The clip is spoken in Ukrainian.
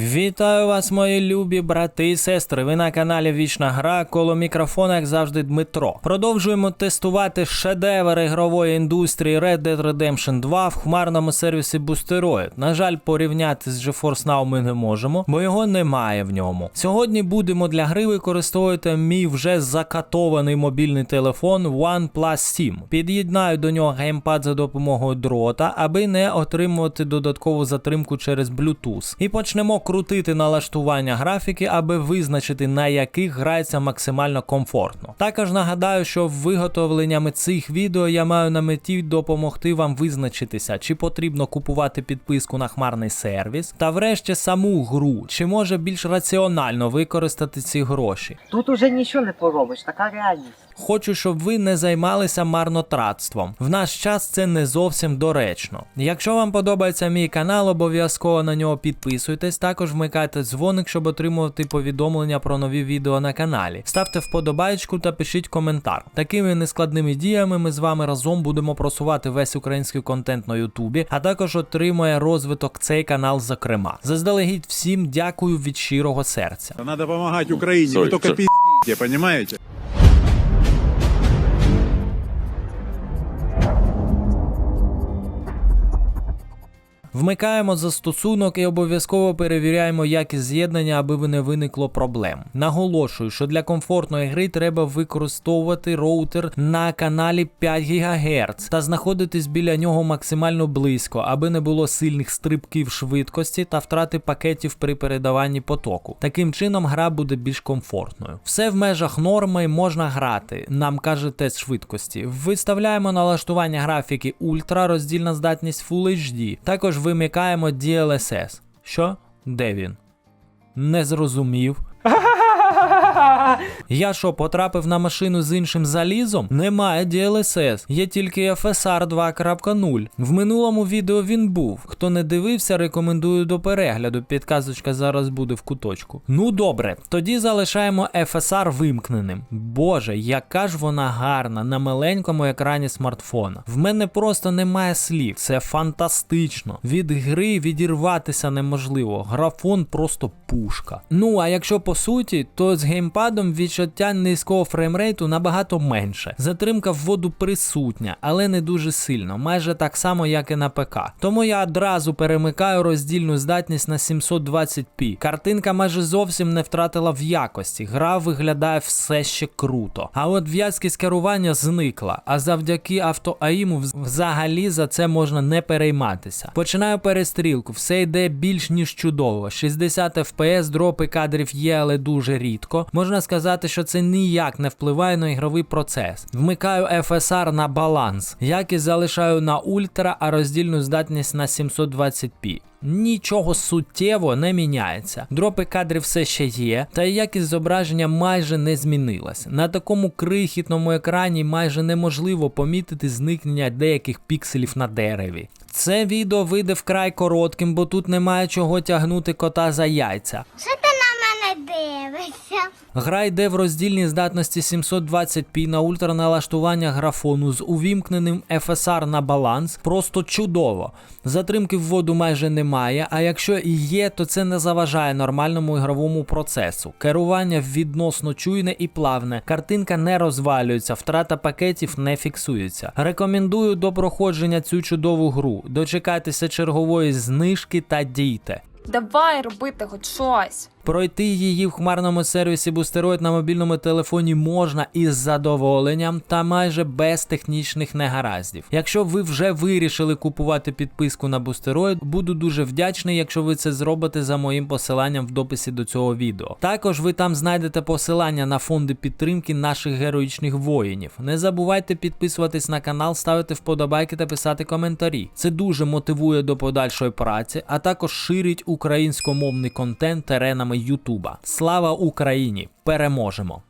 Вітаю вас, мої любі брати і сестри. Ви на каналі Вічна Гра. Коло мікрофона, як завжди, Дмитро. Продовжуємо тестувати шедевр ігрової індустрії Red Dead Redemption 2 в хмарному сервісі Boosteroid. На жаль, порівняти з GeForce Now ми не можемо, бо його немає в ньому. Сьогодні будемо для гри використовувати мій вже закатований мобільний телефон OnePlus 7. Під'єднаю до нього геймпад за допомогою дрота, аби не отримувати додаткову затримку через Bluetooth. І почнемо крутити налаштування графіки, аби визначити на яких грається максимально комфортно. Також нагадаю, що виготовленнями цих відео я маю на меті допомогти вам визначитися, чи потрібно купувати підписку на хмарний сервіс, та врешті саму гру, чи може більш раціонально використати ці гроші. Тут уже нічого не поробиш, така реальність. Хочу, щоб ви не займалися марнотратством. В наш час це не зовсім доречно. Якщо вам подобається мій канал, обов'язково на нього підписуйтесь. Також вмикайте дзвоник, щоб отримувати повідомлення про нові відео на каналі. Ставте вподобайку та пишіть коментар. Такими нескладними діями ми з вами разом будемо просувати весь український контент на Ютубі, а також отримує розвиток цей канал, зокрема. Заздалегідь всім дякую від щирого серця. Надо помогать Украине, Стой, вы только стой. Вмикаємо застосунок і обов'язково перевіряємо якість з'єднання, аби не виникло проблем. Наголошую, що для комфортної гри треба використовувати роутер на каналі 5 ГГц та знаходитись біля нього максимально близько, аби не було сильних стрибків швидкості та втрати пакетів при передаванні потоку. Таким чином гра буде більш комфортною. Все в межах норми можна грати, нам каже тест швидкості. Виставляємо налаштування графіки Ультра, роздільна здатність Full HD. Також вимикаємо DLSS. Що? Де він? Не зрозумів. Я що, потрапив на машину з іншим залізом? Немає DLSS, є тільки FSR 2.0. В минулому відео він був. Хто не дивився, рекомендую до перегляду. Підказочка зараз буде в куточку. Ну добре, тоді залишаємо FSR вимкненим. Боже, яка ж вона гарна на маленькому екрані смартфона. В мене просто немає слів. Це фантастично. Від гри відірватися неможливо. Графон просто пушка. Ну а якщо по суті, то з геймпадом відчуття низького фреймрейту набагато менше. Затримка в воду присутня, але не дуже сильно, майже так само, як і на ПК. Тому я одразу перемикаю роздільну здатність на 720p. Картинка майже зовсім не втратила в якості. Гра виглядає все ще круто. А от в'язкість керування зникла, а завдяки автоаїму взагалі за це можна не перейматися. Починаю перестрілку, все йде більш ніж чудово. 60 FPS, дропи кадрів є, але дуже рідко. Можна сказати, що це ніяк не впливає на ігровий процес. Вмикаю FSR на баланс, якість залишаю на ультра, а роздільну здатність на 720p. Нічого суттєво не міняється. Дропи кадрів все ще є, та якість зображення майже не змінилася. На такому крихітному екрані майже неможливо помітити зникнення деяких пікселів на дереві. Це відео вийде вкрай коротким, бо тут немає чого тягнути кота за яйця. Що дивишся? Гра йде в роздільній здатності 720p на ультраналаштування графону з увімкненим FSR на баланс. Просто чудово. Затримки в воду майже немає, а якщо і є, то це не заважає нормальному ігровому процесу. Керування відносно чуйне і плавне, картинка не розвалюється, втрата пакетів не фіксується. Рекомендую до проходження цю чудову гру. Дочекайтеся чергової знижки та дійте. Давай робити хоч щось. Пройти її в хмарному сервісі Boosteroid на мобільному телефоні можна із задоволенням та майже без технічних негараздів. Якщо ви вже вирішили купувати підписку на Boosteroid, буду дуже вдячний, якщо ви це зробите за моїм посиланням в дописі до цього відео. Також ви там знайдете посилання на фонди підтримки наших героїчних воїнів. Не забувайте підписуватись на канал, ставити вподобайки та писати коментарі. Це дуже мотивує до подальшої праці, а також ширить українськомовний контент теренами Ютуба. Слава Україні! Переможемо!